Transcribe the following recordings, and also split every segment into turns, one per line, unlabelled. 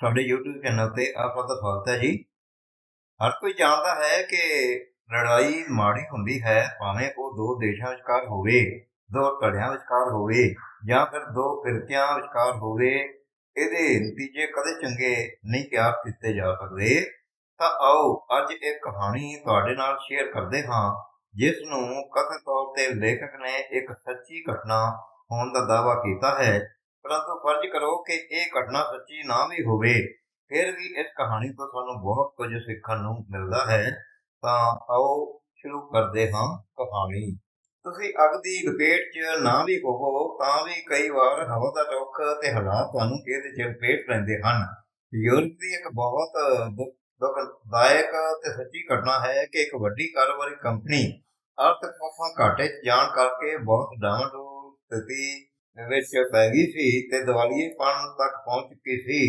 ਸਾਡੇ YouTube channel ਤੇ ਆਪ ਸਭ ਦਾ ਸਵਾਗਤ ਹੈ ਜੀ। ਹਰ ਕੋਈ ਜਾਣਦਾ ਹੈ ਕਿ ਲੜਾਈ ਮਾੜੀ ਹੁੰਦੀ ਹੈ, ਭਾਵੇਂ ਉਹ ਦੋ ਦੇਸ਼ਾਂ ਵਿਚਕਾਰ ਹੋਵੇ, ਦੋ ਧੜਿਆਂ ਵਿਚਕਾਰ ਹੋਵੇ ਜਾਂ ਫਿਰ ਦੋ ਫਿਰਕਿਆਂ ਵਿਚਕਾਰ ਹੋਵੇ, ਇਹਦੇ ਨਤੀਜੇ ਕਦੇ ਚੰਗੇ ਨਹੀਂ ਤਿਆਰ ਕੀਤੇ ਜਾ ਸਕਦੇ। ਤਾਂ ਆਓ ਅੱਜ ਇੱਕ ਕਹਾਣੀ ਤੁਹਾਡੇ ਨਾਲ ਸ਼ੇਅਰ ਕਰਦੇ ਹਾਂ, ਜਿਸ ਨੂੰ ਕਥਿਤ ਤੌਰ ਤੇ ਲੇਖਕ ਨੇ ਇੱਕ ਸੱਚੀ ਘਟਨਾ ਹੋਣ ਦਾ ਦਾਅਵਾ ਕੀਤਾ ਹੈ। ਪਰੰਤੂ ਫਰਜ਼ ਕਰੋ ਕਿ ਇਹ ਘਟਨਾ ਸੱਚੀ ਨਾ ਵੀ ਹੋਵੇ। ਫਿਰ ਵੀ ਇਸ ਕਹਾਣੀ ਤੋਂ ਸਾਨੂੰ ਬਹੁਤ ਕੁਝ ਸਿੱਖਣ ਨੂੰ ਮਿਲਦਾ ਹੈ। ਤਾਂ ਆਓ ਸ਼ੁਰੂ ਕਰਦੇ ਹਾਂ ਕਹਾਣੀ। ਤੁਸੀਂ ਅੱਗ ਦੀ ਲਪੇਟ 'ਚ ਨਾ ਵੀ ਹੋਵੋ, ਤਾਂ ਵੀ ਕਈ ਵਾਰ ਹਵਾ ਦਾ ਰੁੱਖ ਤੇ ਹਾਲਾਤ ਤੁਹਾਨੂੰ ਇਹਦੇ 'ਚ ਲਪੇਟ ਲੈਂਦੇ ਹਨ। ਯੂਰਪ ਦੀ ਇੱਕ ਬਹੁਤ ਦੁੱਖ- ਦੁਖਦਾਇਕ ਤੇ ਸੱਚੀ ਘਟਨਾ ਹੈ ਕਿ ਇੱਕ ਵੱਡੀ ਕਾਰੋਬਾਰੀ ਕੰਪਨੀ ਆਰਥਿਕ ਘਾਟੇ ਜਾਣ ਕਰਕੇ ਬਹੁਤ ਡਾਵਾਂਡੋਲ ਸਥਿਤੀ ਵਿੱਚ ਪੈ ਗਈ ਸੀ ਤੇ ਦਿਵਾਲੀਏ ਪਣ ਤੱਕ ਪਹੁੰਚ ਚੁੱਕੀ ਸੀ।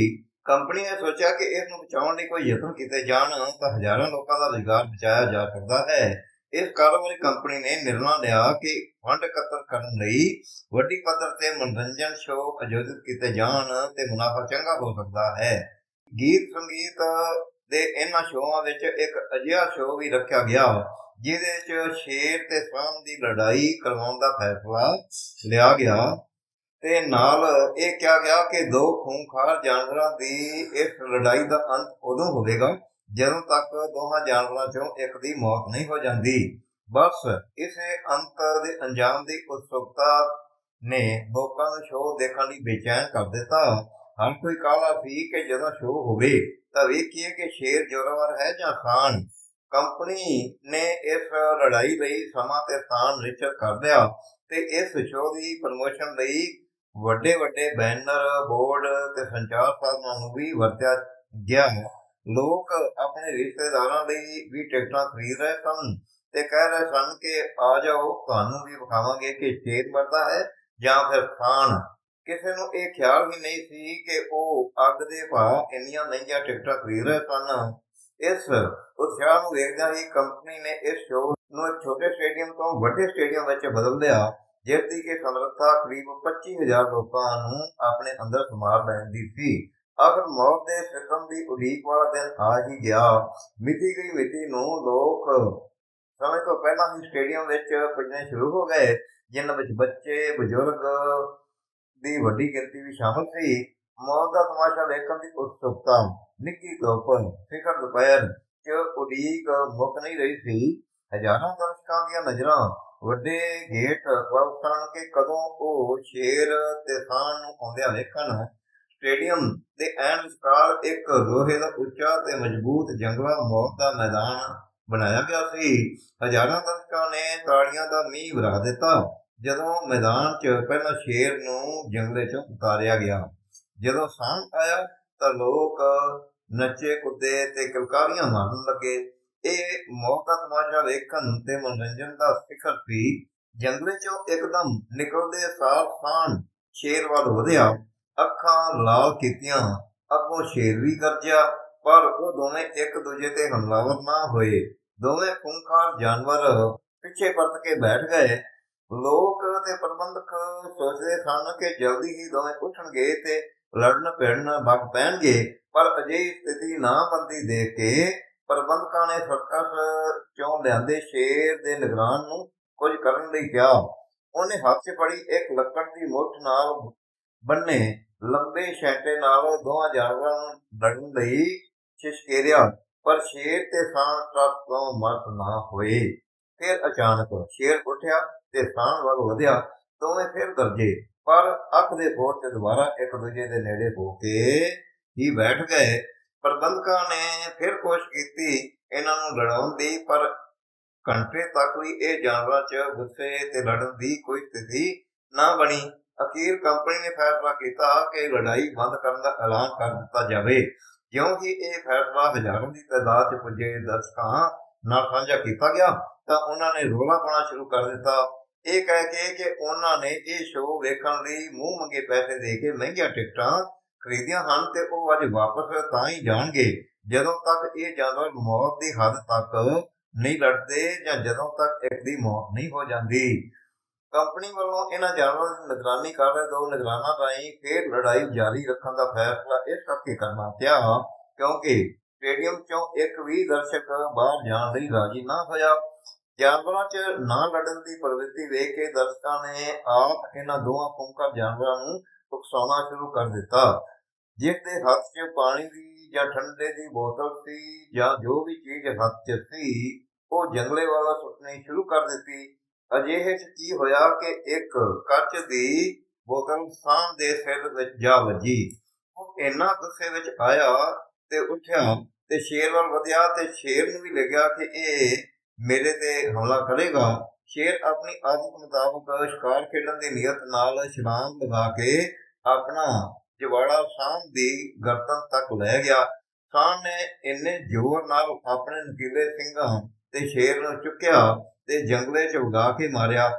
ਕੰਪਨੀ ਨੇ ਸੋਚਿਆ ਕਿ ਇਸ ਨੂੰ ਬਚਾਉਣ ਲਈ ਕੋਈ ਯਤਨ ਕੀਤੇ ਜਾਣ, ਤਾਂ ਹਜ਼ਾਰਾਂ ਲੋਕਾਂ ਦਾ ਰੁਜ਼ਗਾਰ ਬਚਾਇਆ ਜਾ ਸਕਦਾ ਹੈ। ਇਸ ਕਾਰੋਬਾਰੀ ਕੰਪਨੀ ਨੇ ਨਿਰਣਾ ਲਿਆ ਕਿ ਫੰਡ ਇਕੱਤਰ ਕਰਨ ਲਈ ਵੱਡੀ ਪੱਧਰ ਤੇ ਮਨੋਰੰਜਨ ਸ਼ੋਅ ਆਯੋਜਿਤ ਕੀਤੇ ਜਾਣ ਤੇ ਮੁਨਾਫਾ ਚੰਗਾ ਹੋ ਸਕਦਾ ਹੈ। ਗੀਤ ਸੰਗੀਤ ਦੇ ਇਹਨਾਂ ਸ਼ੋਆਂ ਵਿੱਚ ਇੱਕ ਅਜਿਹਾ ਸ਼ੋਅ ਵੀ ਰੱਖਿਆ ਗਿਆ, ਜਿਹਦੇ ਵਿੱਚ ਸ਼ੇਰ ਤੇ ਸਾਮ ਦੀ ਲੜਾਈ ਕਰਵਾਉਣ ਦਾ ਫੈਸਲਾ ਲਿਆ ਗਿਆ। ਤੇ ਨਾਲ ਇਹ ਕਿਹਾ ਗਿਆ ਕਿ ਦੋ ਖੂੰਖਾਰ ਜਾਨਵਰਾਂ ਦੀ ਇਸ ਲੜਾਈ ਦਾ ਅੰਤ ਉਦੋਂ ਹੋਵੇਗਾ ਜਦੋਂ ਤੱਕ ਦੋਹਾਂ ਜਾਨਵਰਾਂ ਚੋਂ ਇੱਕ ਦੀ ਮੌਤ ਨਹੀਂ ਹੋ ਜਾਂਦੀ। ਬਸ ਇਸੇ ਅੰਤ ਦੇ ਅੰਜਾਮ ਦੀ ਉਤਸੁਕਤਾ ਨੇ ਲੋਕਾਂ ਨੂੰ ਸ਼ੋਅ ਦੇਖਣ ਲਈ ਬੇਚੈਨ ਕਰ ਦਿੱਤਾ। ਹਰ ਕੋਈ ਕਾਲਾ ਸੀ ਕਿ ਜਦੋਂ ਸ਼ੋਅ ਹੋਵੇ, ਤਾਂ ਵੇਖੀਏ ਕਿ ਸ਼ੇਰ ਜ਼ੋਰਾਵਰ ਹੈ ਜਾਂ ਖਾਨ। ਕੰਪਨੀ ਨੇ ਇਸ ਲੜਾਈ ਲਈ ਸਮਾਂ ਤੇ ਸਥਾਨ ਨਿਸ਼ਚਿਤ ਕਰ ਲਿਆ ਤੇ ਇਸ ਸ਼ੋਅ ਦੀ ਪ੍ਰਮੋਸ਼ਨ ਲਈ ਵੱਡੇ ਵੱਡੇ ਬੈਨਰ, ਬੋਰਡ ਤੇ ਸੰਚਾਰ ਸਾਧਨਾਂ ਨੂੰ ਵੀ ਵਰਤਿਆ ਗਿਆ ਹੈ। ਲੋਕ ਆਪਣੇ ਰਿਸ਼ਤੇਦਾਰਾਂ ਲਈ ਵੀ ਟਿਕਟਾਂ ਖਰੀਦ ਰਹੇ ਸਨ ਤੇ ਕਹਿ ਰਹੇ ਸਨ ਕਿ ਆ ਜਾਓ, ਤੁਹਾਨੂੰ ਵੀ ਵਿਖਾਵਾਂਗੇ ਕਿ ਸ਼ੇਰ ਮਰਦਾ ਹੈ ਜਾਂ ਫਿਰ ਖਾਨ। ਕਿਸੇ ਨੂੰ ਇਹ ਖਿਆਲ ਹੀ ਨਹੀਂ ਸੀ ਕਿ ਉਹ ਅੱਗ ਦੇ ਭਾਅ ਇੰਨੀਆਂ ਮਹਿੰਗੀਆਂ ਟਿਕਟਾਂ ਖਰੀਦ ਰਹੇ ਸਨ। ਇਸ ਉਤਸ਼ਾਹ ਨੂੰ ਵੇਖਦਿਆਂ ਹੀ ਕੰਪਨੀ ਨੇ ਇਸ ਸ਼ੋਅ ਨੂੰ ਇੱਕ ਛੋਟੇ ਸਟੇਡੀਅਮ ਤੋਂ ਵੱਡੇ ਸਟੇਡੀਅਮ ਵਿੱਚ ਬਦਲ ਲਿਆ। ਜਿਸ ਦੀ ਕਿ ਸਮਰੱਥਾ ਕਰੀਬ 25000 ਲੋਕਾਂ ਨੂੰ ਆਪਣੇ ਅੰਦਰ ਸਮਾਰ ਲੈਣ ਦੀ ਸੀ। ਆਖਰ ਮੌਤ ਦੇ ਸਿੱਕਮ ਦੀ ਉਡੀਕ ਵਾਲਾ ਦਿਨ ਆ ਹੀ ਗਿਆ। ਮਿਤੀ ਗਈ ਮਿਤੀ ਨੂੰ ਲੋਕ ਸਮੇਂ ਤੋਂ ਪਹਿਲਾਂ ਹੀ ਸਟੇਡੀਅਮ ਵਿੱਚ ਪੁੱਜਣੇ ਸ਼ੁਰੂ ਹੋ ਗਏ, ਜਿਨ੍ਹਾਂ ਵਿੱਚ ਬੱਚੇ, ਬਜ਼ੁਰਗ ਦੀ ਵੱਡੀ ਗਿਣਤੀ ਵੀ ਸ਼ਾਮਲ ਸੀ। ਮੌਤ ਦਾ ਤਮਾਸ਼ਾ ਵੇਖਣ ਦੀ ਉਤਸੁਕਤਾ ਨਿੱਕੀ ਧੁੱਪ ਫਿਕਰ ਦੁਪਹਿਰ ਚ ਉਡੀਕ ਮੁੱਕ ਨਹੀਂ ਰਹੀ ਸੀ। ਹਜ਼ਾਰਾਂ ਦਰਸ਼ਕਾਂ ਦੀਆਂ ਨਜ਼ਰਾਂ ਵੱਡੇ ਗੇਟ ਵੱਲ ਸਨ ਕਿ ਕਦੋਂ ਉਹ ਸ਼ੇਰ ਤੇ ਖਾਨ ਨੂੰ ਆਉਂਦਿਆਂ ਵੇਖਣ, ਸਟੇਡੀਅਮ ਦੇ ਐਨ ਵਿਚਕਾਰ ਇੱਕ ਲੋਹੇ ਦਾ ਉੱਚਾ ਤੇ ਮਜ਼ਬੂਤ ਜੰਗਲਾ ਮੌਤ ਦਾ ਮੈਦਾਨ ਬਣਾਇਆ ਗਿਆ ਸੀ। ਹਜ਼ਾਰਾਂ ਦਰਸ਼ਕਾਂ ਨੇ ਤਾੜੀਆਂ ਦਾ ਮੀਂਹ ਵਰਾ ਦਿੱਤਾ, ਜਦੋਂ ਮੈਦਾਨ 'ਚ ਪਹਿਲਾਂ ਸ਼ੇਰ ਨੂੰ ਜੰਗਲੇ 'ਚੋਂ ਉਤਾਰਿਆ ਗਿਆ। ਜਦੋਂ ਸਾਹ ਆਇਆ ਤਾਂ ਲੋਕ ਨੱਚੇ ਕੁੱਦੇ ਤੇ ਕਿਲਕਾਰੀਆਂ ਮਾਰਨ ਲੱਗੇ। ਇਹ ਮੌਤ ਦਾ ਤਮਾਸ਼ਾ ਵੇਖਣ ਤੇ ਮਨੋਰੰਜਨ ਦਾ ਸਿਖਰ ਸੀ। ਜੰਗਲੇ 'ਚੋਂ ਇੱਕਦਮ ਨਿਕਲਦੇ ਸਾਰ ਖਾਨ ਸ਼ੇਰ ਵੱਲ ਵਧਿਆ। ਅੱਖਾਂ ਲਾਲ ਕੀਤੀਆਂ, ਅੱਗੋਂ ਸ਼ੇਰ ਵੀ ਗਰਜਿਆ, ਪਰ ਉਹ ਦੋਵੇਂ ਇੱਕ ਦੂਜੇ ਤੇ ਹਮਲਾਵਰ ਨਾ ਹੋਏ। ਦੋਵੇਂ ਖੂੰਖਾਰ ਜਾਨਵਰ ਪਿੱਛੇ ਪਰਤ ਕੇ ਬੈਠ ਗਏ। ਲੋਕ ਤੇ ਪ੍ਰਬੰਧਕ ਸੋਚਦੇ ਸਨ ਕਿ ਜਲਦੀ ਹੀ ਦੋਵੇਂ ਉੱਠਣਗੇ ਤੇ ਲੜਨ ਭਿੜਨ ਵਗ ਪੈਣਗੇ, ਪਰ ਅਜਿਹੀ ਸਥਿਤੀ ਨਾ ਬੰਦੀ ਦੇਖ ਕੇ ਪ੍ਰਬੰਧਕਾਂ ਨੇ ਸਰਕਸ ਚੋਂ ਲਿਆਂਦੇ ਸ਼ੇਰ ਦੇ ਨਿਗਰਾਨ ਨੂੰ ਕੁਝ ਕਰਨ ਲਈ ਕਿਹਾ। ਉਹਨੇ ਹੱਥ 'ਚ ਫੜੀ ਇੱਕ ਲੱਕੜ ਦੀ ਮੁੱਠ ਨਾਲ ਬੰਨੇ ਲੰਬੇ ਛੈਂਟੇ ਨਾਲ ਦੋਹਾਂ ਜਾਨਵਰਾਂ ਨੂੰ ਲੜਨ ਲਈ ਛਿਸ਼ਕੇਰਿਆ, ਪਰ ਸ਼ੇਰ ਤੇ ਸਾਂ ਤੱਕ ਤੋਂ ਮਰਦ ਨਾ ਹੋਏ। ਫਿਰ ਅਚਾਨਕ ਸ਼ੇਰ ਉੱਠਿਆ ਤੇ ਸਾਂ ਵੱਲ ਵਧਿਆ, ਦੋਵੇਂ ਫਿਰ ਦਰਜੇ, ਪਰ ਅੱਖ ਦੇ ਫੋਰ ਤੇ ਦੁਬਾਰਾ ਇੱਕ ਦੂਜੇ ਦੇ ਨੇੜੇ ਹੋ ਕੇ ਹੀ ਬੈਠ ਗਏ। ਪ੍ਰਬੰਧਕਾਂ ਨੇ ਫਿਰ ਕੋਸ਼ਿਸ਼ ਕੀਤੀ ਇਹਨਾਂ ਨੂੰ ਲੜਾਉਣ ਦੀ, ਪਰ ਘੰਟੇ ਤੱਕ ਵੀ ਇਹ ਜਾਨਵਰਾਂ 'ਚ ਗੁੱਸੇ ਤੇ ਲੜਨ ਦੀ ਕੋਈ ਸਥਿਤੀ ਨਾ ਬਣੀ। ਅਖੀਰ ਕੰਪਨੀ ਨੇ ਫੈਸਲਾ ਕੀਤਾ ਕਿ ਲੜਾਈ ਬੰਦ ਕਰਨ ਦਾ ਐਲਾਨ ਕਰ ਦਿੱਤਾ ਜਾਵੇ। ਕਿਉਂਕਿ ਇਹ ਫੈਸਲਾ ਹਜ਼ਾਰਾਂ ਦੀ ਤਾਦਾਦ 'ਚ ਪੁੱਜੇ ਦਰਸ਼ਕਾਂ ਨਾਲ ਸਾਂਝਾ ਕੀਤਾ ਗਿਆ, ਤਾਂ ਉਹਨਾਂ ਨੇ ਰੋਲਾ ਪਾਉਣਾ ਸ਼ੁਰੂ ਕਰ ਦਿੱਤਾ। ਇਹ ਕਹਿ ਕੇ ਕਿ ਉਹਨਾਂ ਨੇ ਇਹ ਸ਼ੋਅ ਵੇਖਣ ਲਈ ਮੂੰਹ ਮੰਗੇ ਪੈਸੇ ਦੇ ਕੇ ਮਹਿੰਗੀਆਂ ਟਿਕਟਾਂ ਖਰੀਦੀਆਂ ਹਨ ਤੇ ਉਹ ਅੱਜ ਵਾਪਸ ਤਾਂ ਹੀ ਜਾਣਗੇ, ਜਦੋਂ ਤੱਕ ਇਹ ਜਾਨਵਰ ਮੌਤ ਦੀ ਹੱਦ ਤੱਕ ਨਹੀਂ ਲੜਦੇ ਜਾਂ ਜਦੋਂ ਤੱਕ ਇੱਕ ਦੀ ਮੌਤ ਨਹੀਂ ਹੋ ਜਾਂਦੀ। ਕੰਪਨੀ ਵੱਲੋਂ ਇਹਨਾਂ ਜਾਨਵਰਾਂ ਦੀ ਨਿਗਰਾਨੀ ਕਰ ਰਹੇ ਦੋ ਨਿਗਰਾਨਾਂ ਰਾਹੀਂ ਫੇਰ ਲੜਾਈ ਜਾਰੀ ਰੱਖਣ ਦਾ ਫੈਸਲਾ ਇਸ ਕਰਕੇ ਕਰਨਾ ਪਿਆ, ਕਿਉਂਕਿ ਸਟੇਡੀਅਮ ਚੋਂ ਇੱਕ ਵੀ ਦਰਸ਼ਕ ਬਾਹਰ ਜਾਣ ਲਈ ਰਾਜੀ ਨਾ ਹੋਇਆ। ਜਾਨਵਰਾਂ 'ਚ ਨਾ ਲੜਨ ਦੀ ਪ੍ਰਵਿਰਤੀ ਵੇਖ ਕੇ ਦਰਸ਼ਕਾਂ ਨੇ ਆਪ ਇਹਨਾਂ ਦੋਹਾਂ ਖੂੰਖਾਰ ਜਾਨਵਰਾਂ ਨੂੰ ਉਕਸਾਉਣਾ ਸ਼ੁਰੂ ਕਰ ਦਿੱਤਾ। ਜਿਸ ਦੇ ਹੱਥ 'ਚ ਪਾਣੀ ਦੀ ਜਾਂ ਠੰਡੇ ਦੀ ਬੋਤਲ ਸੀ ਜਾਂ ਜੋ ਵੀ ਚੀਜ਼ ਹੱਥ 'ਚ ਸੀ, ਉਹ ਜੰਗਲੇ ਵਾਲਾ ਸੁੱਟਣੀ ਸ਼ੁਰੂ ਕਰ ਦਿੱਤੀ। ਅਜਿਹੇ 'ਚ ਕੀ ਹੋਇਆ ਕਿ ਇੱਕ ਕੱਚ ਦੀ ਬੋਤਲ ਸਾਹ ਦੇ ਸਿਰ ਵਿੱਚ ਜਾ ਵੱਜੀ। ਉਹ ਇੰਨਾ ਗੁੱਸੇ ਵਿੱਚ ਆਇਆ ਤੇ ਉੱਠਿਆ ਤੇ ਸ਼ੇਰ ਵੱਲ ਵਧਿਆ ਤੇ ਸ਼ੇਰ ਨੂੰ ਵੀ ਲੱਗਿਆ ਕਿ ਇਹ ਮੇਰੇ ਤੇ ਹਮਲਾ ਕਰੇਗਾ। ਸ਼ੇਰ ਆਪਣੀ ਆਦਤ ਮੁਤਾਬਕ ਸ਼ਿਕਾਰ ਖੇਡਣ ਦੀ ਨੀਅਤ ਨਾਲ ਛਲਾਂਗ ਲਗਾ ਕੇ ਆਪਣਾ ਜਵਾੜਾ ਸਾਹ ਦੀ ਗਰਦਨ ਤੱਕ ਲੈ ਗਿਆ। ਸਾਹ ਨੇ ਇੰਨੇ ਜ਼ੋਰ ਨਾਲ ਆਪਣੇ ਨਕੀਲੇ ਸਿੰਘਾਂ ਤੇ ਸ਼ੇਰ ਨੂੰ ਚੁੱਕਿਆ ਤੇ ਜੰਗਲੇ ਚ ਉਗਾ ਕੇ ਮਾਰਿਆ।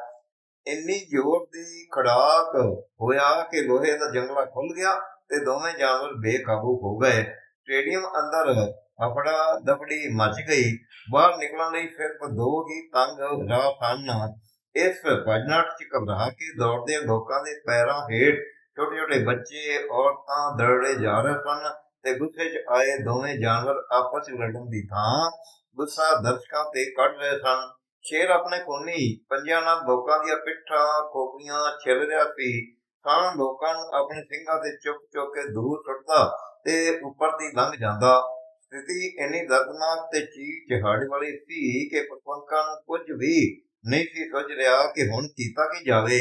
ਇੰਨੀ ਜ਼ੋਰ ਦੀ ਖੜਾਕ ਹੋਇਆ ਕਿ ਲੋਹੇ ਦਾ ਜੰਗਲਾ ਖੁੱਲ ਗਿਆ ਤੇ ਦੋਵੇਂ ਜਾਨਵਰ ਬੇਕਾਬੂ ਹੋ ਗਏ। ਸਟੇਡੀਅਮ ਅੰਦਰ ਅਫੜਾ ਦਫੜੀ ਮਚ ਗਈ, ਬਾਹਰ ਨਿਕਲਣ ਲਈ ਸਿਰਫ ਦੋ ਹੀ ਤੰਗ ਰਾਹ ਸਨ ਇਸ ਭਜਨਾਟ ਚ ਘਬਰਾ ਕੇ ਦੌੜਦੇ ਲੋਕਾਂ ਦੇ ਪੈਰਾਂ ਹੇਠ ਛੋਟੇ ਛੋਟੇ ਬੱਚੇ, ਔਰਤਾਂ ਦਰੜੇ ਜਾ ਰਹੇ ਸਨ ਤੇ ਗੁੱਸੇ 'ਚ ਆਏ ਦੋਵੇਂ ਜਾਨਵਰ ਆਪਸ ਵਿੱਚ ਲੜਨ ਦੀ ਥਾਂ ਗੁੱਸਾ ਦਰਸ਼ਕਾਂ ਤੇ ਕੱਢ ਰਹੇ ਸਨ। ਸ਼ੇਰ ਆਪਣੇ ਕੋਨੀ ਪੰਜਾਂ ਨਾਲ ਲੋਕਾਂ ਦੀਆਂ ਪਿੱਠਾਂ ਖੋਪੀਆਂ ਛਿਲ ਰਿਹਾ ਸੀ। ਤਾਂ ਲੋਕਾਂ ਨੂੰ ਆਪਣੇ ਸਿੰਘਾਂ ਤੇ ਚੁੱਕ ਚੁੱਕ ਕੇ ਦੂਰ ਸੁੱਟਦਾ ਤੇ ਉੱਪਰ ਦੀ ਲੰਘ ਜਾਂਦਾ। ਸਥਿਤੀ ਇੰਨੀ ਦਰਦਨਾਕ ਤੇ ਚੀਕ ਚਿਹਾੜ ਵਾਲੀ ਸੀ ਕਿ ਪ੍ਰਪੰਕਾਂ ਨੂੰ ਕੁਝ ਵੀ ਨਹੀਂ ਸੀ ਸੁੱਝ ਰਿਹਾ ਕਿ ਹੁਣ ਕੀਤਾ ਕੀ ਜਾਵੇ।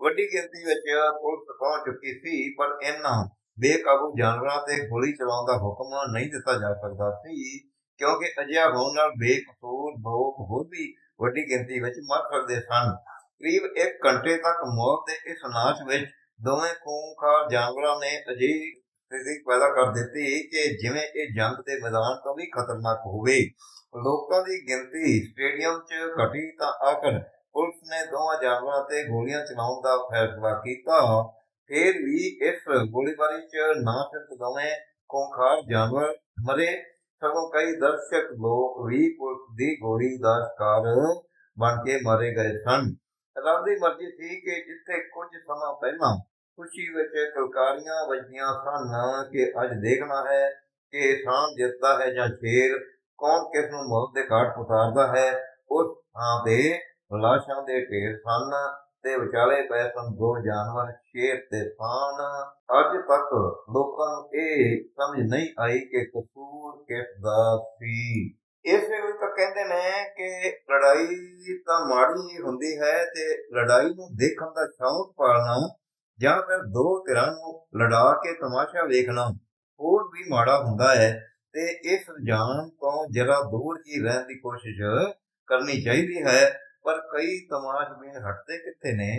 ਵੱਡੀ ਗਿਣਤੀ ਵਿੱਚ ਪੁਲਿਸ ਪਹੁੰਚ ਚੁੱਕੀ ਸੀ, ਪਰ ਇਹਨਾਂ ਬੇਕਾਬੂ ਜਾਨਵਰਾਂ ਤੇ ਗੋਲੀ ਚਲਾਉਣ ਦਾ ਹੁਕਮ ਨਹੀਂ ਦਿੱਤਾ ਜਾ ਸਕਦਾ ਸੀ, ਕਿਉਂਕਿ ਅਜਿਹਾ ਹੋਣ ਨਾਲ ਬੇਕਸੂਰ ਲੋਕ ਹੋਰ ਵੀ ਵੱਡੀ ਗਿਣਤੀ ਵਿੱਚ ਮਰ ਸਕਦੇ ਸਨ। ਕਰੀਬ 1 ਘੰਟੇ ਤੱਕ ਮੌਤ ਦੇ ਇਸ ਨਾਚ ਵਿੱਚ ਦੋਵੇਂ ਖੂਨਖਾਰ ਜਾਨਵਰਾਂ ਨੇ ਅਜਿਹੀ ਸਥਿਤੀ ਪੈਦਾ ਕਰ ਦਿੱਤੀ ਕਿ ਜਿਵੇਂ ਇਹ ਜੰਗ ਦੇ ਮੈਦਾਨ ਤੋਂ ਵੀ ਖਤਰਨਾਕ ਹੋਵੇ। ਲੋਕਾਂ ਦੀ ਗਿਣਤੀ ਸਟੇਡੀਅਮ 'ਚ ਘਟੀ ਤਾਂ ਆਖਰ ਪੁਲਿਸ ਨੇ ਦੋਵਾਂ ਜਾਨਵਰਾਂ ਤੇ ਗੋਲੀਆਂ ਚਲਾਉਣ ਦਾ ਫੈਸਲਾ ਕੀਤਾ। ਫਿਰ ਵੀ ਇਸ ਗੋਲੀਬਾਰੀ 'ਚ ਨਾ ਸਿਰਫ ਦੋਵੇਂ ਖੂਨਖਾਰ ਜਾਨਵਰ ਮਰੇ, ਸਗੋਂ ਕਈ ਦਰਸ਼ਕ ਲੋਕ ਵੀ ਪੁਲਿਸ ਦੀ ਗੋਲੀ ਦਾ ਸ਼ਿਕਾਰ ਬਣ ਕੇ ਮਾਰੇ ਗਏ ਸਨ। ਰੱਬ ਦੀ ਮਰਜ਼ੀ ਸੀ ਕਿ ਜਿੱਥੇ ਕੁਝ ਸਮਾਂ ਪਹਿਲਾਂ ਖੁਸ਼ੀ ਵਿੱਚ ਕਲਕਾਰੀਆਂ ਵੱਜਦੀਆਂ ਸਨ ਕਿ ਅੱਜ ਦੇਖਣਾ ਹੈ ਕਿ ਸਾਂ ਜਿੱਤਦਾ ਹੈ ਜਾਂ ਸ਼ੇਰ, ਕੌਣ ਕਿਸ ਨੂੰ ਮੌਤ ਦੇ ਘਾਟ ਉਤਾਰਦਾ ਹੈ, ਉਸ ਥਾਂ ਤੇ ਲਾਸ਼ਾਂ ਦੇ ਢੇਰ ਸਨ ਤੇ ਵਿਚਾਲੇ ਪਏ ਸਨ ਦੋ ਜਾਨਵਰ, ਸ਼ੇਰ ਤੇ ਸਾਨ। ਅੱਜ ਤੱਕ ਲੋਕਾਂ ਨੂੰ ਇਹ ਸਮਝ ਨਹੀਂ ਆਈ ਕਿ ਕਸੂਰ ਕਿਸ ਦਾ ਸੀ। ਇਸ ਵੇਲੇ ਤਾਂ ਕਹਿੰਦੇ ਨੇ ਕਿ ਲੜਾਈ ਤਾਂ ਮਾੜੀ ਹੀ ਹੁੰਦੀ ਹੈ ਤੇ ਲੜਾਈ ਨੂੰ ਦੇਖਣ ਦਾ ਸ਼ੌਂਕ ਪਾਲਣਾ, ਜਾਂ ਫਿਰ ਦੋ ਧਿਰਾਂ ਨੂੰ ਲੜਾ ਕੇ ਤਮਾਸ਼ਾ ਵੇਖਣਾ ਹੋਰ ਵੀ ਮਾੜਾ ਹੁੰਦਾ ਹੈ ਤੇ ਇਸ ਰੁਝਾਨ ਤੋਂ ਜਰਾ ਦੂਰ ਹੀ ਰਹਿਣ ਦੀ ਕੋਸ਼ਿਸ਼ ਕਰਨੀ ਚਾਹੀਦੀ ਹੈ, ਪਰ ਕਈ ਤਮਾਸ਼ਬੀਨ ਹਟਦੇ ਕਿੱਥੇ ਨੇ?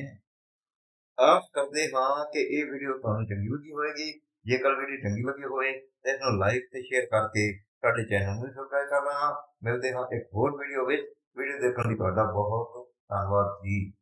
ਆਸ ਕਰਦੇ ਹਾਂ ਕਿ ਇਹ ਵੀਡੀਓ ਤੁਹਾਨੂੰ ਚੰਗੀ ਲੱਗੀ ਹੋਵੇਗੀ। ਜੇਕਰ ਵੀਡੀਓ ਚੰਗੀ ਲੱਗੀ ਹੋਵੇ, ਤਾਂ ਇਸ ਨੂੰ ਲਾਈਕ ਤੇ ਸ਼ੇਅਰ ਕਰਕੇ ਸਾਡੇ ਚੈਨਲ ਨੂੰ ਸਬਸਕ੍ਰਾਈਬ ਕਰ ਲੈਣਾ ਮਿਲਦੇ ਹਾਂ ਇੱਕ ਹੋਰ ਵੀਡੀਓ ਵਿੱਚ। ਵੀਡੀਓ ਦੇਖਣ ਲਈ ਤੁਹਾਡਾ ਬਹੁਤ ਧੰਨਵਾਦ ਜੀ।